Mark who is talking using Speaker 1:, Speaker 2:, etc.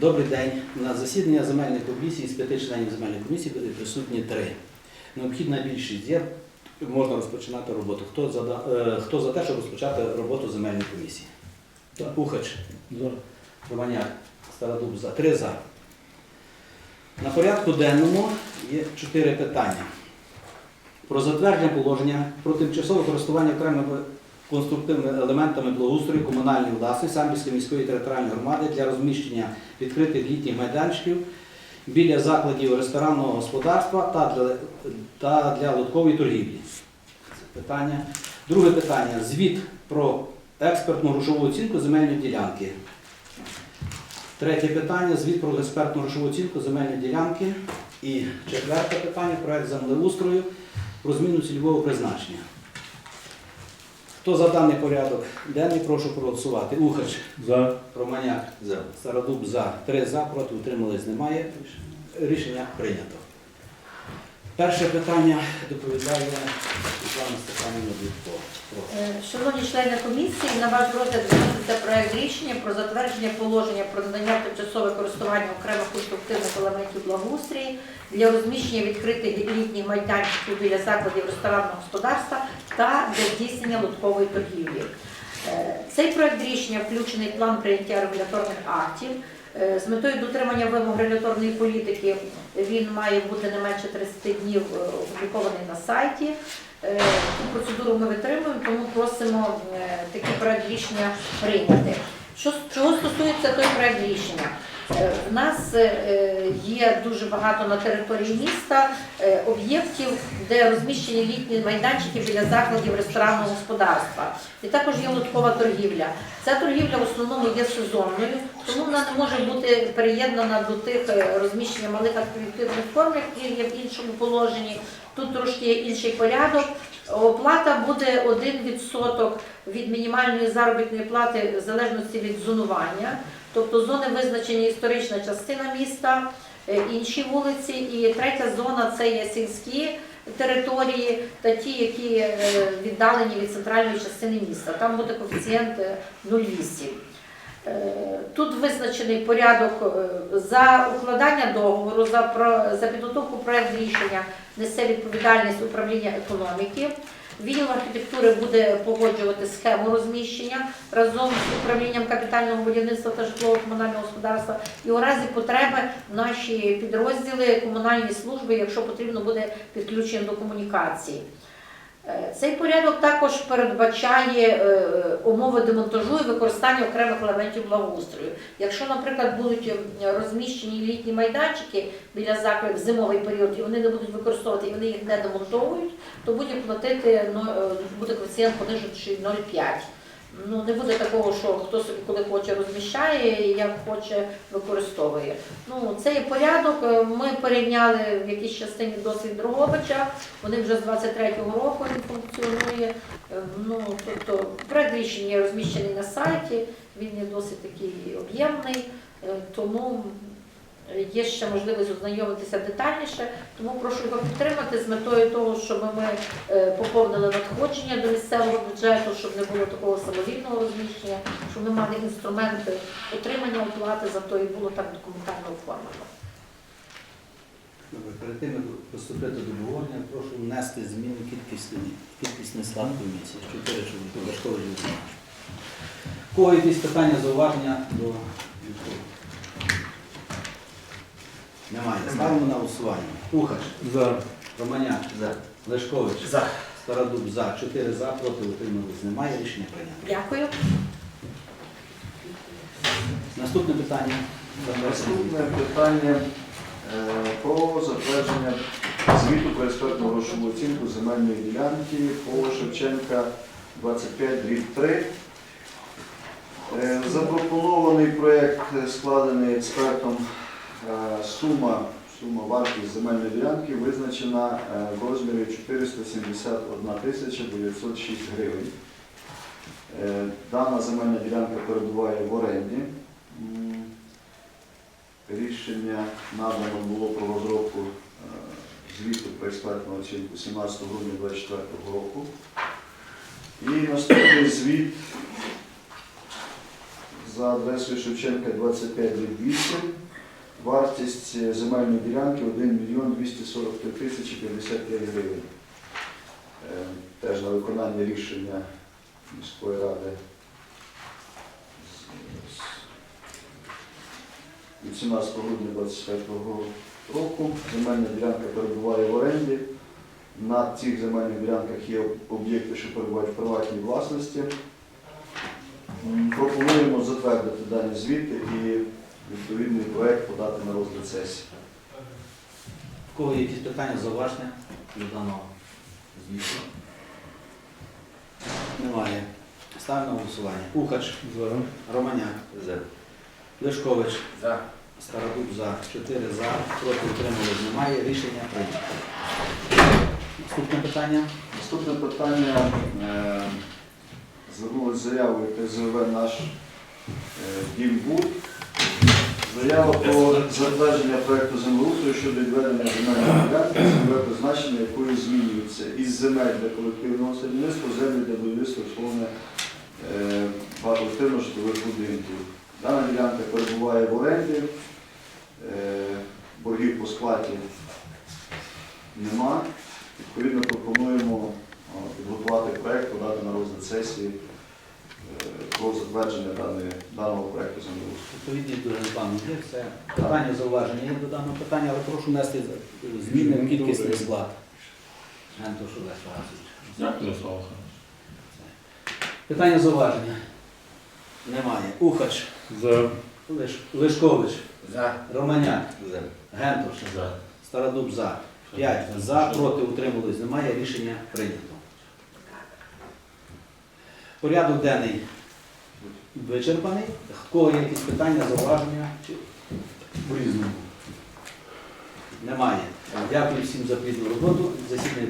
Speaker 1: Добрий день. На засідання земельної комісії з п'яти членів земельної комісії були присутні три. Необхідна більшість є. Можна розпочинати роботу. Хто за, е, хто за те, щоб розпочати роботу земельної комісії? Ухач, Романяк, Стародуб за. Три за. На порядку денному є чотири питання. Про затвердження положення про тимчасове користування окремими конструктивними елементами благоустрою комунальної власності Самбірської міської територіальної громади для розміщення відкритих літніх майданчиків біля закладів ресторанного господарства та для, та для лоткової торгівлі. Це питання. Друге питання. Звіт про експертну грошову оцінку земельної ділянки. Третє питання. Звіт про експертну грошову оцінку земельної ділянки. І четверте питання. Проект землеустрою про зміну цільового призначення. Хто за даний порядок денний, прошу проголосувати. Ухач,
Speaker 2: За.
Speaker 1: Романяк, за. Стародуб за. Три за, проти утримались немає. Рішення прийнято. Перше питання доповідає Світлана Степанівна Дудко.
Speaker 3: Е, Шановні члени комісії, на ваш розгляд виноситься проект рішення про затвердження положення про надання тимчасове користування окремих конструктивних елементів благоустрії для розміщення відкритих літніх майданчиків біля закладів ресторанного господарства та для здійснення лоткової торгівлі. Е, Цей проект рішення включений в план прийняття регуляторних актів. Е, З метою дотримання вимог регуляторної політики він має бути не менше 30 днів е, опублікований на сайті. Цю процедуру ми витримуємо, тому просимо такий проект рішення прийняти. Що, чого стосується той проект рішення? Е, В нас е, є дуже багато на території міста е, об'єктів, де розміщені літні майданчики біля закладів ресторанного господарства. І також є лоткова торгівля. Ця торгівля в основному є сезонною, тому вона не може бути переєднана до тих е, розміщення малих активних форм, які є в іншому положенні. Тут трошки є інший порядок. Оплата буде 1% від мінімальної заробітної плати в залежності від зонування. Тобто зони визначені історична частина міста, е, інші вулиці, і третя зона це є сільські території та ті, які е, віддалені від центральної частини міста. Там буде коефіцієнт е, 0,8. Е, Тут визначений порядок за укладання договору, за, підготовку проект рішення несе відповідальність управління економіки. Відділ архітектури буде погоджувати схему розміщення разом з управлінням капітального будівництва та житлово-комунального господарства. І у разі потреби наші підрозділи, комунальні служби, якщо потрібно, буде підключені до комунікації. Е, Цей порядок також передбачає е, умови демонтажу і використання окремих елементів благоустрою. Якщо, наприклад, будуть е, розміщені літні майданчики біля закладів в зимовий період, і вони не будуть використовувати, і вони їх не демонтовують, то буде платити ну, е, буде коефіцієнт понижуючий 0,5. Ну не буде такого, що хто собі коли хоче розміщає, і як хоче використовує. Ну це є порядок. Е, Ми порівняли в якійсь частині досвід Дрогобича. Вони вже з 23-го року він функціонує. Е, Ну тобто проект рішення розміщений на сайті. Він є досить такий об'ємний, е, тому є ще можливість ознайомитися детальніше. Тому прошу його підтримати з метою того, щоб ми е, поповнили надходження до місцевого бюджету, щоб не було такого самовільного розміщення, щоб ми мали інструменти отримання оплати за то і було так документально оформлено.
Speaker 1: Перед тим, як приступити до обговорення, прошу внести зміни кількісний, склад комісії. Чотири чоловіки, важково життя. Кого якісь питання, зауваження до відповіді? Немає. Ставимо на голосування. Ухач,
Speaker 2: За.
Speaker 1: Романяк,
Speaker 4: За.
Speaker 1: Лешкович,
Speaker 4: За.
Speaker 1: Стародуб за. Чотири за, проти утримались. Немає. Рішення прийнято.
Speaker 3: Дякую.
Speaker 1: Наступне питання.
Speaker 4: Наступне питання е, про затвердження звіту про експертну грошову оцінку земельної ділянки по Шевченка 25 дріб 3. Е, Запропонований проєкт складений експертом. Е, Сума, сума вартість земельної ділянки визначена е, в розмірі 471 тисяча 906 гривень. Е, Дана земельна ділянка перебуває в оренді. Рішення надано було про розробку звіту про експертну оцінку 17 грудня 2024 року. І наступний звіт за за адресою Шевченка 25 8. Вартість е, земельної ділянки 1 мільйон 243 тисячі 55 гривень. Е, Теж на виконання рішення міської ради від 17 грудня 2025 року. Земельна ділянка перебуває в оренді. На цих земельних ділянках є об'єкти, що перебувають в приватній власності. Пропонуємо затвердити дані звіти і відповідний проект подати на розгляд сесії.
Speaker 1: В кого є якісь питання, зауваження до даного звіту? Немає. Ставимо на голосування. Ухач. Романяк. Лешкович.
Speaker 2: За.
Speaker 1: Стародуб за. 4 за. Проти утримались немає. Рішення прийнято. Наступне питання.
Speaker 4: Наступне питання. Е, Звернулися з заявою ТЗВ наш е, Дімбуд. Заява про затвердження проекту землеустрою щодо відведення земельної ділянки, земле призначення якої змінюється із земель для колективного садівництва землі для будівництва обслуговування е, житлових будинків. Дана ділянка перебуває в оренді, е, боргів по сплаті нема. Відповідно, пропонуємо підготувати проект, подати на розгляд сесії е, про затвердження даної- даного проекту землеустрою.
Speaker 1: Відповідність до генплану є. Це питання, зауваження є до даного питання, але прошу внести зміни в кількісний склад. Антош Олег Васильович.
Speaker 2: Дякую, Слава.
Speaker 1: Питання зауваження? Немає. Ухач.
Speaker 2: За.
Speaker 1: Лиш, Лишкович.
Speaker 2: За.
Speaker 1: Романяк. Гентош.
Speaker 2: За.
Speaker 1: Стародуб за. 5 за, проти утримались. Немає. Рішення прийнято. Порядок денний вичерпаний. В кого є якісь питання, зауваження? Чи по-різному? Немає. Дякую всім за плідну роботу. Засідання